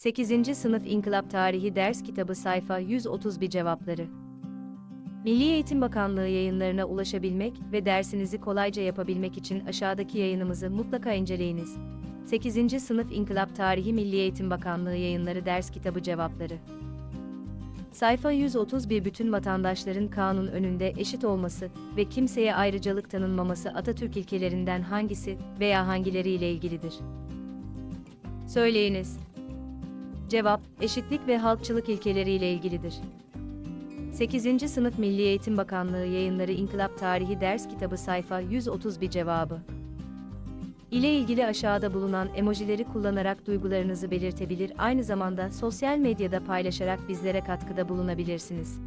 8. Sınıf İnkılap Tarihi Ders Kitabı Sayfa 131 Cevapları Milli Eğitim Bakanlığı yayınlarına ulaşabilmek ve dersinizi kolayca yapabilmek için aşağıdaki yayınımızı mutlaka inceleyiniz. 8. Sınıf İnkılap Tarihi Milli Eğitim Bakanlığı Yayınları Ders Kitabı Cevapları Sayfa 131 Bütün vatandaşların kanun önünde eşit olması ve kimseye ayrıcalık tanınmaması Atatürk ilkelerinden hangisi veya hangileriyle ilgilidir? Söyleyiniz. Cevap, eşitlik ve halkçılık ilkeleriyle ilgilidir. 8. Sınıf Milli Eğitim Bakanlığı Yayınları İnkılap Tarihi Ders Kitabı sayfa 131 cevabı. İle ilgili aşağıda bulunan emojileri kullanarak duygularınızı belirtebilir, aynı zamanda sosyal medyada paylaşarak bizlere katkıda bulunabilirsiniz.